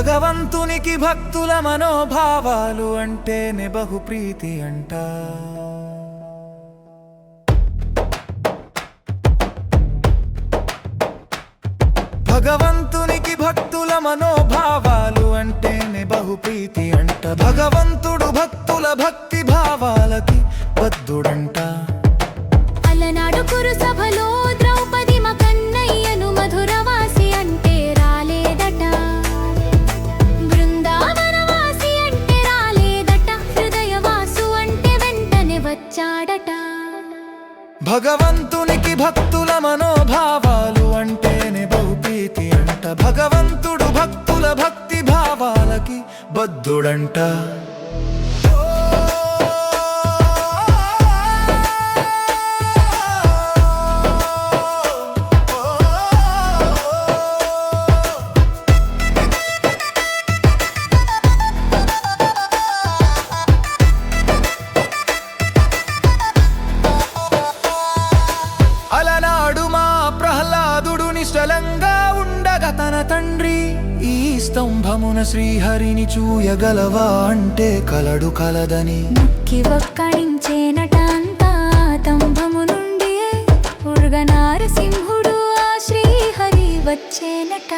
భగవంతునికి భక్తుల మనోభావాలు అంటేనే బహుప్రీతి అంట. భగవంతునికి భక్తుల మనోభావాలు అంటేనే బహుప్రీతి అంట. భగవంతుడు భక్తుల భక్తి భావాలకి బద్ధుడంట. అలనాడు కురుసా భగవంతునికి భక్తుల మనోభావాలు అంటేనే బహుపీతి అంట. భగవంతుడు భక్తుల భక్తి భావాలకి బద్ధుడంట. అలనాడు మా ప్రహ్లాదుడు నిశ్చలంగా ఉండగా తన తండ్రి ఈ స్తంభమున శ్రీహరిని చూయగలవా అంటే కలడు కలదని. ముక్కి ఒక్కడించేనట అంతా తంభము నుండి ఉర్గనారసింహుడు ఆ శ్రీహరి వచ్చేనట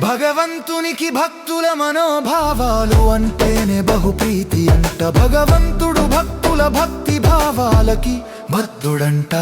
భగవంతునికి భక్తుల మనోభావాలు అంటేనే బహుప్రీతి అంట. భగవంతుడు భక్తుల భక్తి భావాలకి బద్ధుడంట